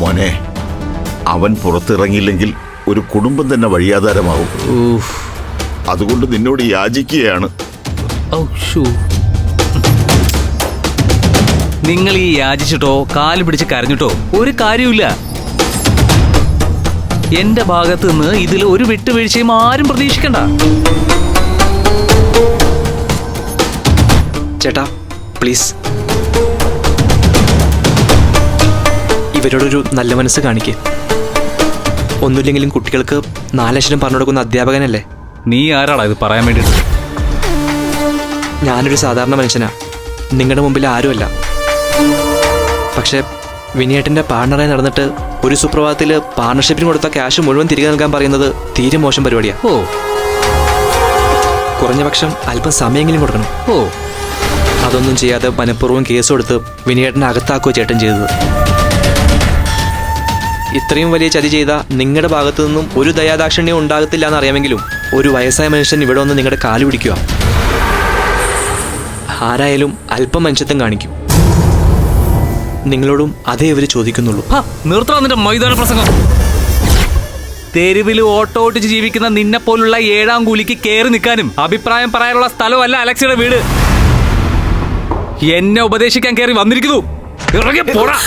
മോനെ അവൻ പുറത്തിറങ്ങിയില്ലെങ്കിൽ ഒരു കുടുംബം തന്നെ വഴിയാധാരമാവും അതുകൊണ്ട് നിന്നോട് യാചിക്കുകയാണ്. നിങ്ങൾ ഈ യാചിച്ചിട്ടോ കാൽ പിടിച്ച് കരഞ്ഞിട്ടോ ഒരു കാര്യമില്ല എന്റെ ഭാഗത്ത് നിന്ന് ഇതിൽ ഒരു വിട്ടുവീഴ്ചയും ആരും പ്രതീക്ഷിക്കണ്ട. ചേട്ടാ പ്ലീസ് ഇവരോടൊരു നല്ല മനസ്സ് കാണിക്ക്. ഒന്നുമില്ലെങ്കിലും കുട്ടികൾക്ക് നാലക്ഷരം പറഞ്ഞു കൊടുക്കുന്ന അധ്യാപകനല്ലേ? നീ ആരാടാ ഇത് പറയാൻ വേണ്ടിട്ട് ഞാനൊരു സാധാരണ മനുഷ്യനാ. നിങ്ങളുടെ മുമ്പിൽ ആരുമല്ല. പക്ഷേ വിനിയേട്ടന്റെ പാർട്ണറായി നടന്നിട്ട് ഒരു സുപ്രഭാതത്തിൽ പാർട്ണർഷിപ്പിന് കൊടുത്ത ക്യാഷ് മുഴുവൻ തിരികെ നൽകാൻ പറയുന്നത് തീരെ മോശം പരിപാടിയാണ് ഓ. കുറഞ്ഞ പക്ഷം അല്പം സമയമെങ്കിലും കൊടുക്കണം. ഓ. അതൊന്നും ചെയ്യാതെ മനഃപൂർവം കേസ് കൊടുത്ത് വിനിയേട്ടനെ അകത്താക്കുക ചേട്ടൻ ചെയ്തത്. ഇത്രയും വലിയ ചതി ചെയ്ത നിങ്ങളുടെ ഭാഗത്തു നിന്നും ഒരു ദയാദാക്ഷിണ്യം ഉണ്ടാകത്തില്ല എന്ന് അറിയാമെങ്കിലും ഒരു വയസ്സായ മനുഷ്യൻ ഇവിടെ വന്ന് നിങ്ങളുടെ കാൽ പിടിക്കുക. ആരായാലും അല്പം മനുഷ്യത്വം കാണിക്കും. നിങ്ങളോടും അതേ ഇവർ ചോദിക്കുന്നുള്ളൂ. ഹാ, നിർത്തണം നിന്റെ മൈതാന പ്രസംഗം. തെരുവിൽ ഓട്ടോ ഓട്ടിച്ച് ജീവിക്കുന്ന നിന്നെ പോലുള്ള ഏഴാം കൂലിക്ക് കയറി നിൽക്കാനും അഭിപ്രായം പറയാനുള്ള സ്ഥലമല്ല അലക്സിയുടെ വീട്. എന്നെ ഉപദേശിക്കാൻ കയറി വന്നിരിക്കുന്നു. ഇറങ്ങി പോടാ.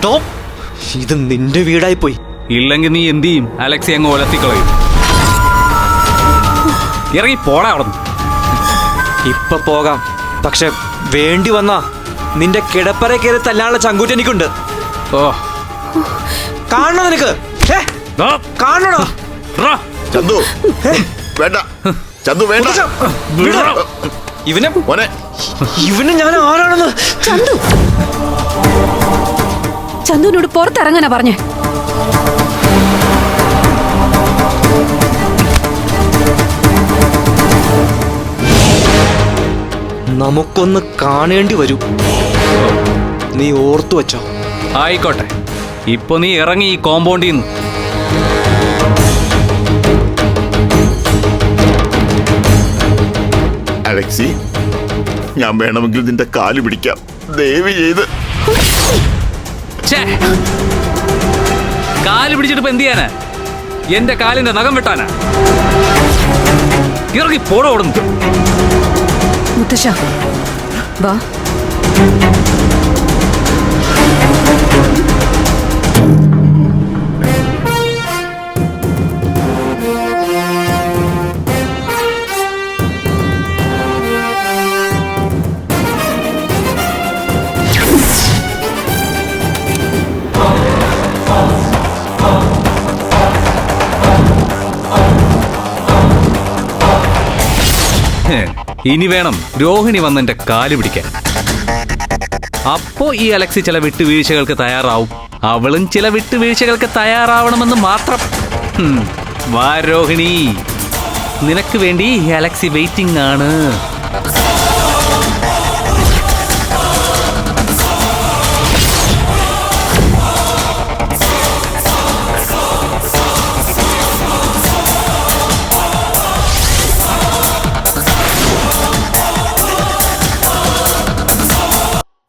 ദോ, ഇത് നിന്റെ വീടായി പോയി ഇല്ലെങ്കിൽ നീ എന്ത് ചെയ്യും? അലക്സി അങ്ങ് ഒലത്തിക്കളയും ഇറങ്ങി പോടാ അവിടെ ഇപ്പൊ പോകാം. പക്ഷെ വേണ്ടി വന്നാ നിന്റെ കിടപ്പറ കയറി തല്ലാനുള്ള ചങ്കൂറ്റ എനിക്കുണ്ട്. ഓ. കാണണോ നിനക്ക്? ഏ? ദാ, കാണണോ? റാ. ചന്തു. വേണ്ട. ചന്തു വേണ്ട. വിട. ഇവനെ മോനെ. ഇവന് ഞാൻ ആരാണെന്ന്? ചന്തു. ചന്തുവിനോട് പുറത്തിറങ്ങാനാ പറഞ്ഞേ. നമുക്കൊന്ന് കാണേണ്ടി വരും. നീ ഓർത്തു വച്ചോ. ആയിക്കോട്ടെ. ഇപ്പൊ നീ ഇറങ്ങി ഈ കോമ്പൗണ്ടിൽ നിന്ന് അലക്സി ഞാൻ വേണമെങ്കിൽ നിന്റെ കാൽ പിടിക്കാം. ദയവ് ചെയ്ത്! കാൽ പിടിച്ചിട്ട് എന്ത് ചെയ്യാനാ? എന്റെ കാലിന്റെ നഖം വെട്ടാനാ? ഇറങ്ങി പോടോടുന്നു മുത്തശ്ശ വാ. ഇനി വേണം രോഹിണി വന്ന് എന്റെ കാൽ പിടിക്കാൻ. അപ്പോ ഈ അലക്സി ചില വിട്ടുവീഴ്ചകൾക്ക് തയ്യാറാവും. അവളും ചില വിട്ടുവീഴ്ചകൾക്ക് തയ്യാറാവണമെന്ന് മാത്രം. വാ രോഹിണി. നിനക്ക് വേണ്ടി ഈ അലക്സി വെയിറ്റിംഗ് ആണ്.